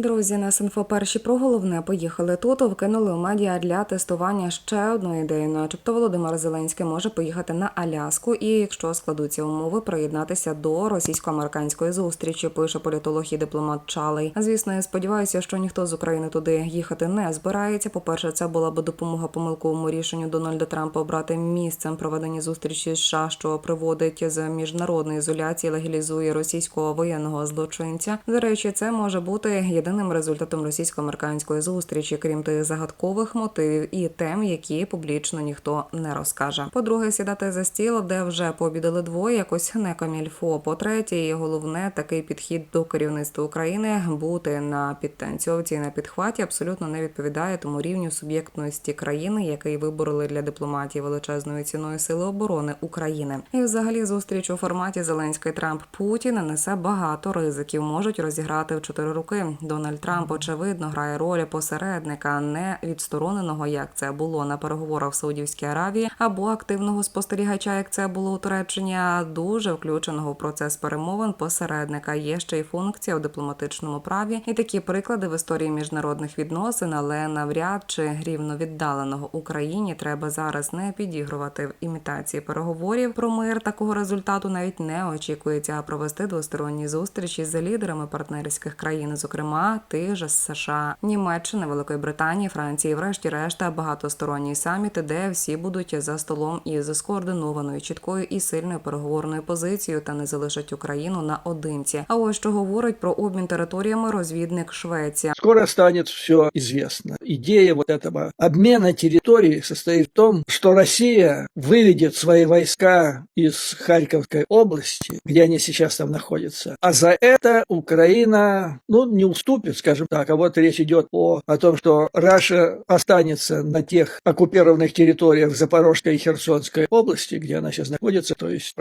Друзі, нас інфо перші про головне поїхали тут. Вкинули у медіа для тестування ще одну ідею. Начебто Володимир Зеленський може поїхати на Аляску, і якщо складуться умови, приєднатися до російсько-американської зустрічі. Пише політолог і дипломат Чалий. Звісно, я сподіваюся, що ніхто з України туди їхати не збирається. По перше, це була б допомога помилковому рішенню Дональда Трампа обрати місцем проведення зустрічі США, що приводить з міжнародної ізоляції, легалізує російського воєнного злочинця. До речі, це може бути єдиним результатом російсько-американської зустрічі, крім тих загадкових мотивів і тем, які публічно ніхто не розкаже. По-друге, сідати за стіл, де вже пообідали двоє, якось не камільфо. По-третє, і головне, такий підхід до керівництва України бути на підтанцьовці і на підхваті абсолютно не відповідає тому рівню суб'єктності країни, який вибороли для дипломатії величезною ціною сили оборони України. І взагалі зустріч у форматі Зеленський Трамп Путін несе багато ризиків. Можуть розіграти в чотири руки. Дональд Трамп очевидно грає роль посередника, не відстороненого, як це було на переговорах в Саудівській Аравії, або активного спостерігача, як це було у Туреччині, а дуже включеного в процес перемовин посередника. Є ще й функція у дипломатичному праві, і такі приклади в історії міжнародних відносин, але навряд чи рівно віддаленого Україні треба зараз не підігрувати в імітації переговорів про мир. Такого результату навіть не очікується, а провести двосторонні зустрічі з лідерами партнерських країн, зокрема тих же США, Німеччини, Великої Британії, Франції, врешті-решта багатосторонній саміт, де всі будуть за столом із скоординованою, чіткою і сильною переговорною позицією та не залишать Україну наодинці. А ось що говорить про обмін територіями розвідник Швеція. Скоро станет все известно. Идея вот этого обмена территорий состоит в том, что Россия выведет свои войска из Харьковской области, где они сейчас там находятся, а за это Украина, ну, не уступит, скажем так, а вот речь идет о, о том, что Раша останется на тех оккупированных территориях Запорожской и Херсонской области, где она сейчас находится, то есть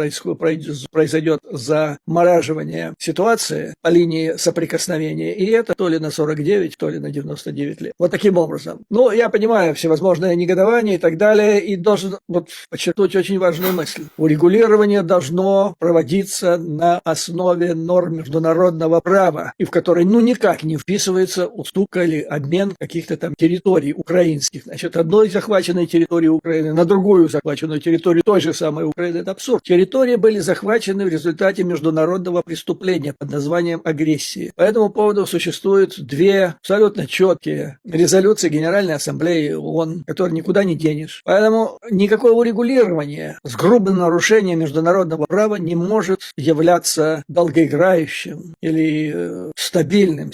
произойдет замораживание ситуации по линии соприкосновения, и это то ли на 49, то ли на 99 лет. Вот таким образом. Ну, я понимаю всевозможное негодование и так далее, и должен вот подчеркнуть очень важную мысль. Урегулирование должно проводиться на основе норм международного права, и в которой ну никак не вписывается уступка или обмен каких-то там территорий украинских. Значит, одной захваченной территории Украины на другую захваченную территорию той же самой Украины. Это абсурд. Территории были захвачены в результате международного преступления под названием агрессии. По этому поводу существуют две абсолютно четкие резолюции Генеральной Ассамблеи ООН, которые никуда не денешь. Поэтому никакого урегулирования с грубым нарушением международного права не может являться долгоиграющим или э, стабильным.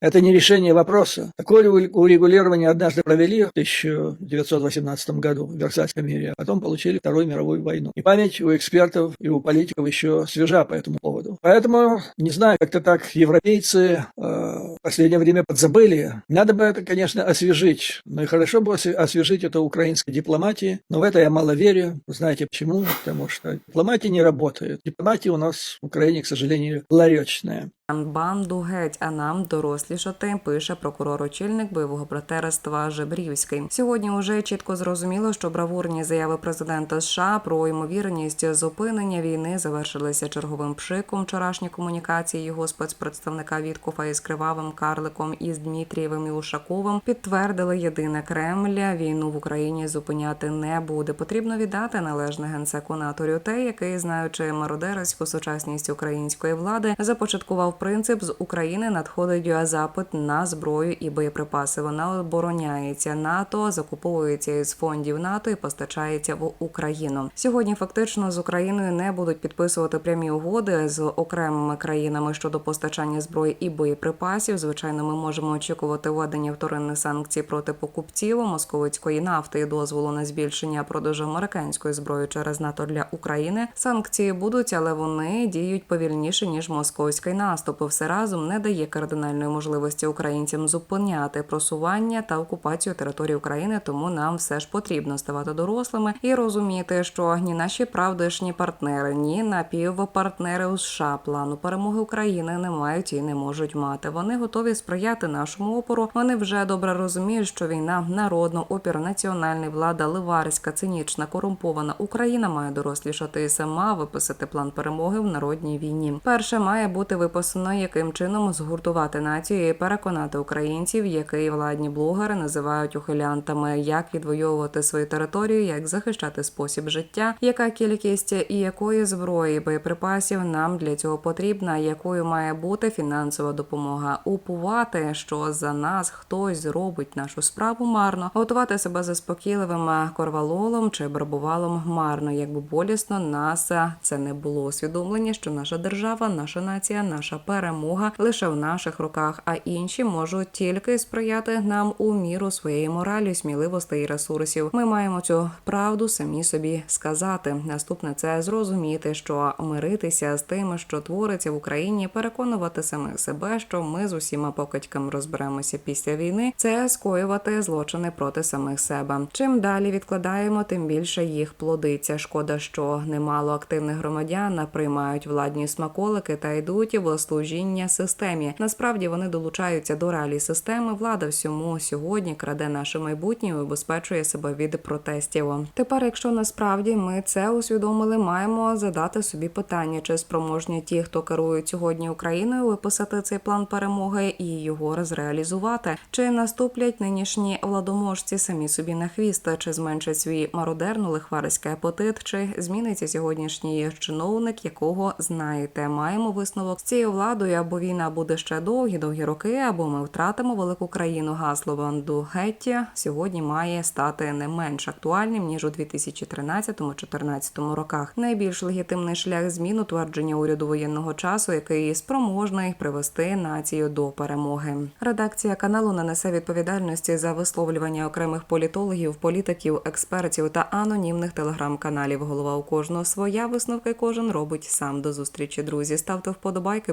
Это не решение вопроса. Такое урегу- урегулирование однажды провели в 1918 году в Версальском мире, а потом получили Вторую мировую войну. И память у экспертов и у политиков еще свежа по этому поводу. Поэтому, не знаю, как-то так европейцы э, в последнее время подзабыли. Надо бы это, конечно, освежить. Ну и хорошо бы осве- освежить это украинской дипломатии. Но в это я мало верю. Знаете почему? Потому что дипломатия не работает. Дипломатия у нас в Украине, к сожалению, ларечная. Банду геть, а нам дорослішати, пише прокурор-очільник бойового братерства Жебрівський. Сьогодні уже чітко зрозуміло, що бравурні заяви президента США про ймовірність зупинення війни завершилися черговим пшиком. Вчорашні комунікації його спецпредставника Віткофа із кривавим карликом із Дмитрієвим і Ушаковим підтвердили єдине Кремля. Війну в Україні зупиняти не буде. Потрібно віддати належне генсеку НАТО Рюте, який, знаючи мародерську сучасність української влади, започаткував принцип з України надходить запит на зброю і боєприпаси. Вона обороняється НАТО, закуповується із фондів НАТО і постачається в Україну. Сьогодні фактично з Україною не будуть підписувати прямі угоди з окремими країнами щодо постачання зброї і боєприпасів. Звичайно, ми можемо очікувати введення вторинних санкцій проти покупців московицької нафти і дозволу на збільшення продажу американської зброї через НАТО для України. Санкції будуть, але вони діють повільніше ніж московський наступ. Все разом не дає кардинальної можливості українцям зупиняти просування та окупацію території України. Тому нам все ж потрібно ставати дорослими і розуміти, що ні наші правдишні партнери, ні напівпартнери у США плану перемоги України не мають і не можуть мати. Вони готові сприяти нашому опору. Вони вже добре розуміють, що війна народно, опір національний влада, ливарська, цинічна, корумпована Україна має дорослішати і сама виписати план перемоги в народній війні. Перше має бути виписано ясно, яким чином згуртувати націю і переконати українців, який владні блогери називають ухилянтами, як відвоювати свою територію, як захищати спосіб життя, яка кількість і якої зброї боєприпасів нам для цього потрібна, якою має бути фінансова допомога, упувати, що за нас хтось зробить нашу справу марно, готувати себе заспокійливим корвалолом чи барбувалом марно, якби болісно нас це не було. Усвідомлення, що наша держава, наша нація, наша перемога лише в наших руках, а інші можуть тільки сприяти нам у міру своєї моралі, сміливості і ресурсів. Ми маємо цю правду самі собі сказати. Наступне це зрозуміти, що миритися з тим, що твориться в Україні, переконувати самих себе, що ми з усіма покидьками розберемося після війни. Це скоювати злочини проти самих себе. Чим далі відкладаємо, тим більше їх плодиться. Шкода, що немало активних громадян приймають владні смаколики та йдуть в служіння системі. Насправді вони долучаються до реалій системи. Влада всьому сьогодні краде наше майбутнє і убезпечує себе від протестів. Тепер, якщо насправді ми це усвідомили, маємо задати собі питання, чи спроможні ті, хто керують сьогодні Україною, виписати цей план перемоги і його розреалізувати, чи наступлять нинішні владоможці самі собі на хвіст, чи зменшать свій мародерно лихвариський апетит, чи зміниться сьогоднішній чиновник, якого знаєте. Маємо висновок з цією владою, або війна буде ще довгі довгі роки, або ми втратимо велику країну. Гасло Ванду Гетті сьогодні має стати не менш актуальним ніж у 2013-2014 роках. Найбільш легітимний шлях змін утвердження уряду воєнного часу, який спроможний привести націю до перемоги. Редакція каналу не несе відповідальності за висловлювання окремих політологів, політиків, експертів та анонімних телеграм-каналів. Голова у кожного своя висновки кожен робить сам. До зустрічі, друзі. Ставте вподобайки,